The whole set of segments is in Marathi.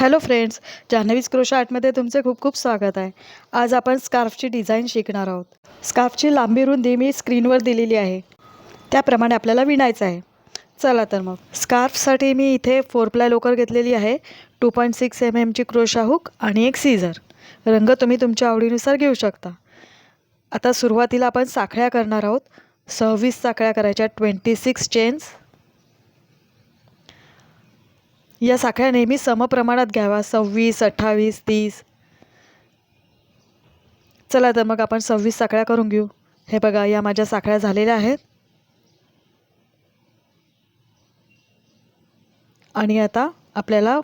हॅलो फ्रेंड्स जान्हवीज क्रोशा आर्टमध्ये तुमचे खूप खूप स्वागत आहे. आज आपण स्कार्फची डिझाईन शिकणार आहोत. स्कार्फची लांबी रुंदी मी स्क्रीनवर दिलेली आहे. त्याप्रमाणे आपल्याला विणायचं आहे. चला तर मग. स्कार्फसाठी मी इथे फोर प्लाय लोकर घेतलेली आहे. टू पॉईंट सिक्स एम एमची क्रोशा हुक आणि एक सीझर रंग तुम्ही तुमच्या आवडीनुसार घेऊ शकता. आता सुरुवातीला आपण साखळ्या करणार आहोत. सव्वीस साखळ्या करायच्या ट्वेंटी सिक्स चेन्स या साखळ्या नेहमी समप्रमाणात घ्यावा. सव्वीस अठ्ठावीस तीस. चला तर मग आपण सव्वीस साखळ्या करून घेऊ. हे बघा या माझ्या साखळ्या झालेल्या आहेत. आणि आता आपल्याला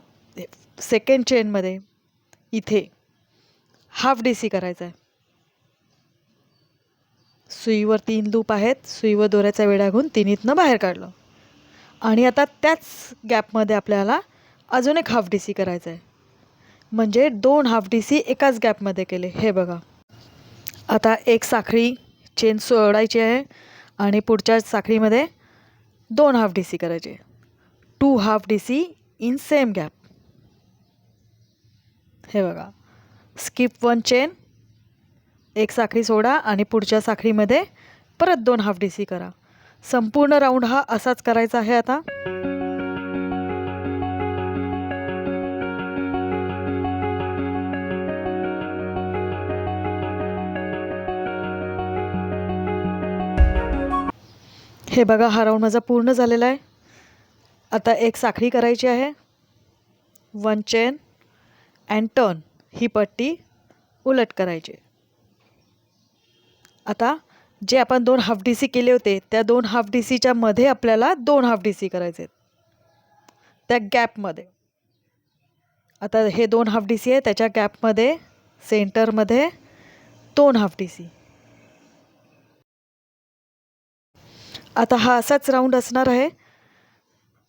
सेकंड चेनमध्ये इथे हाफ डी सी करायचा आहे. सुईवर तीन लूप आहेत. सुईवर दोऱ्याचा वेढा घेऊन तिन्हीतनं बाहेर काढलं. आणि आता त्याच गॅपमध्ये आपल्याला अजून एक हाफ डी सी करायचं आहे म्हणजे दोन हाफ डी सी एकाच गॅपमध्ये केले. हे बघा. आता एक साखळी चेन सोडायची आहे आणि पुढच्या साखळीमध्ये दोन हाफ डी सी करायचे. Two half D C in same gap हे बघा. स्किप वन चेन एक साखळी सोडा आणि पुढच्या साखळीमध्ये परत दोन हाफ डी सी करा. संपूर्ण राऊंड हा असाच करायचा आहे आता. हे बघा हा राऊंड माझा पूर्ण झालेला आहे. आता एक साखळी करायची आहे. वन चेन अँड टर्न ही पट्टी उलट करायची. आता जे आपण दोन हाफ डी सी केले होते त्या दोन हाफ डी सीच्या मध्ये आपल्याला दोन हाफ डी सी करायचे आहेत. त्या गॅपमध्ये आता हे दोन हाफ डी सी आहे त्याच्या गॅपमध्ये सेंटरमध्ये दोन हाफ डी सी आता हा असाच राऊंड असणार आहे.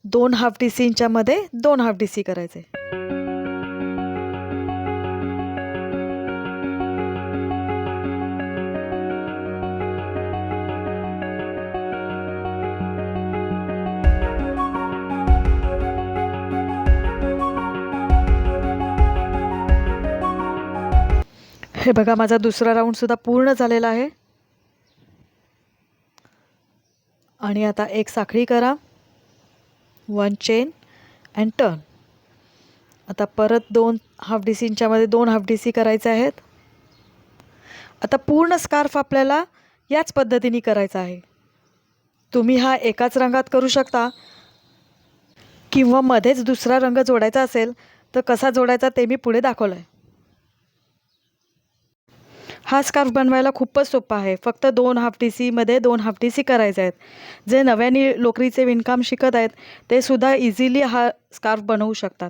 दोन हाफ डी सींच्या मध्ये दोन हाफ डी सी करायचे. हे बघा माझा दुसरा राऊंडसुद्धा पूर्ण झालेला आहे. आणि आता एक साखळी करा. वन चेन अँड टर्न आता परत दोन हाफ डी सींच्यामध्ये दोन हाफ डी सी करायचे आहेत. आता पूर्ण स्कार्फ आपल्याला याच पद्धतीने करायचा आहे. तुम्ही हा एकाच रंगात करू शकता. किंवा मध्येच दुसरा रंग जोडायचा असेल तर कसा जोडायचा ते मी पुढे दाखवलं आहे हा स्कार्फ बनवायला खूपच सोपा आहे. फक्त दोन हाफ टी सीमध्ये दोन हाफ टी सी करायचे आहेत. जे नव्याने लोकरीचे विणकाम शिकत आहेत ते सुद्धा इझिली हा स्कार्फ बनवू शकतात.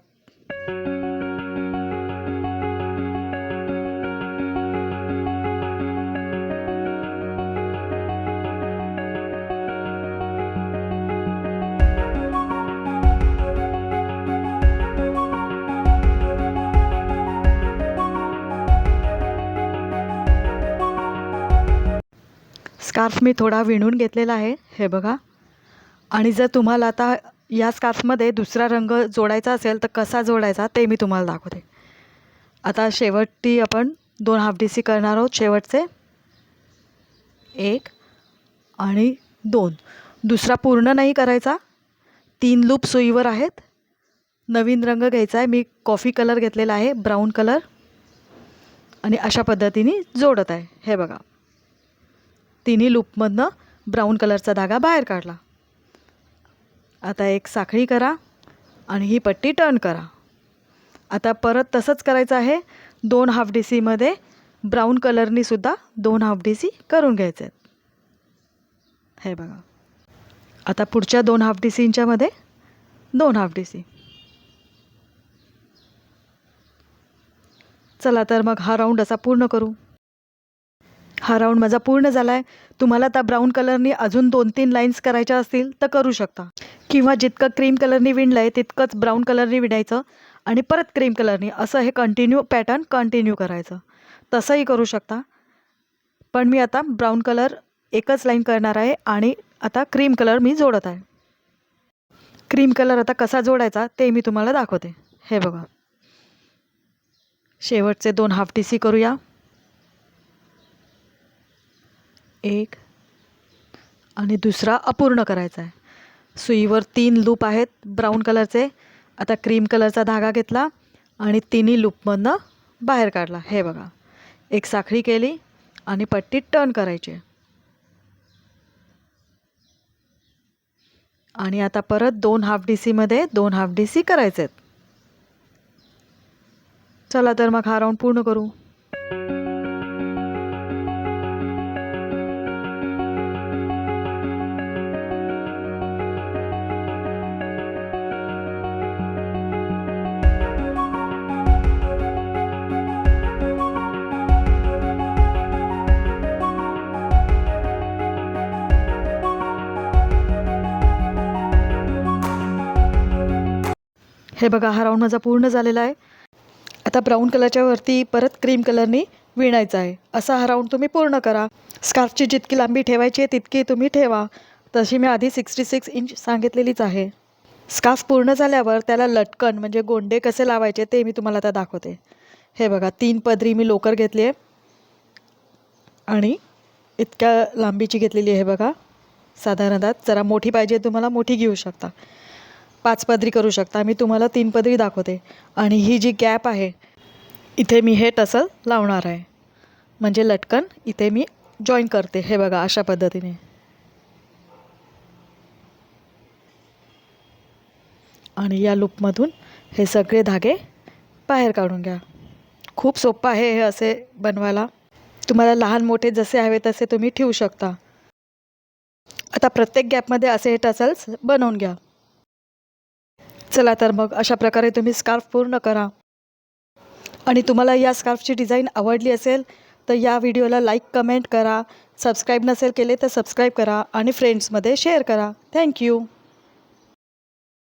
स्कार्फ मी थोडा विणून घेतलेला आहे हे बघा. आणि जर तुम्हाला आता या स्कार्फमध्ये दुसरा रंग जोडायचा असेल तर कसा जोडायचा ते मी तुम्हाला दाखवते. आता शेवटी आपण दोन हाफ डीसी करणार आहोत शेवटचे. एक आणि दोन. दुसरा पूर्ण नाही करायचा. तीन लूप सुईवर आहेत. नवीन रंग घ्यायचा आहे. मी कॉफी कलर घेतलेला आहे ब्राऊन कलर. आणि अशा पद्धतीने जोडत आहे. हे बघा. तिन्ही लूपमधनं ब्राऊन कलरचा धागा बाहेर काढला. आता एक साखळी करा आणि ही पट्टी टर्न करा. आता परत तसंच करायचं आहे. दोन हाफ डी सीमध्ये ब्राऊन कलरनीसुद्धा दोन हाफ डी सी करून घ्यायचे आहेत. हे बघा. आता पुढच्या दोन हाफ डी सींच्यामध्ये दोन हाफ डी सी. चला तर मग हा राऊंड असा पूर्ण करू. हा राऊंड माझा पूर्ण झाला आहे तुम्हाला आता ब्राऊन कलरनी अजून दोन तीन लाईन्स करायच्या असतील तर करू शकता. किंवा जितकं क्रीम कलरनी विणलं आहे तितकंच ब्राऊन कलरनी विणायचं आणि परत क्रीम कलरनी असं हे कंटिन्यू पॅटर्न कंटिन्यू करायचं. तसंही करू शकता. पण मी आता ब्राऊन कलर एकच लाईन करणार आहे आणि आता क्रीम कलर मी जोडत आहे. क्रीम कलर आता कसा जोडायचा ते मी तुम्हाला दाखवते. हे बघा. शेवटचे दोन हाफ टी सी करूया. एक आणि दुसरा अपूर्ण करायचा आहे. सुईवर तीन लूप आहेत ब्राऊन कलरचे. आता क्रीम कलरचा धागा घेतला आणि तिन्ही लूपमधनं बाहेर काढला. हे बघा एक साखळी केली आणि पट्टी टर्न करायची. आणि आता परत दोन हाफ डी सीमध्ये दोन हाफ डी सी करायचे आहेत चला तर मग हा राऊंड पूर्ण करू. हे बघा हा राऊंड माझा पूर्ण झालेला आहे. आता ब्राऊन कलरच्या वरती परत क्रीम कलरनी विणायचा आहे. असा हा राऊंड तुम्ही पूर्ण करा. स्कार्फची जितकी लांबी ठेवायची आहे तितकी तुम्ही ठेवा. तशी मी आधी सिक्स्टी सिक्स इंच सांगितलेलीच आहे. स्कार्फ पूर्ण झाल्यावर त्याला लटकन म्हणजे गोंडे कसे लावायचे ते मी तुम्हाला आता दाखवते. हे बघा तीन पदरी मी लोकर घेतली आहे. आणि इतक्या लांबीची घेतलेली आहे बघा. साधारणतः जरा मोठी पाहिजे तुम्हाला मोठी घेऊ शकता. पाच पदरी करू शकता. मी तुम्हाला तीन पदरी दाखवते. आणि ही जी गॅप आहे इथे मी हे टसल लावणार आहे. म्हणजे लटकन इथे मी जॉईन करते. हे बघा अशा पद्धतीने. आणि या लूपमधून हे सगळे धागे बाहेर काढून घ्या. खूप सोपं आहे हे असे बनवायला. तुम्हाला लहान मोठे जसे हवे तसे तुम्ही ठेवू शकता. आता प्रत्येक गॅपमध्ये असे हे टसल्स बनवून घ्या. चला तर मग अशा प्रकारे तुम्ही स्कार्फ पूर्ण करा. आणि तुम्हाला या स्कार्फची डिझाईन आवडली असेल तर या व्हिडिओला लाईक कमेंट करा. सबस्क्राईब नसेल केले तर सबस्क्राईब करा आणि फ्रेंड्समध्ये शेअर करा. थँक्यू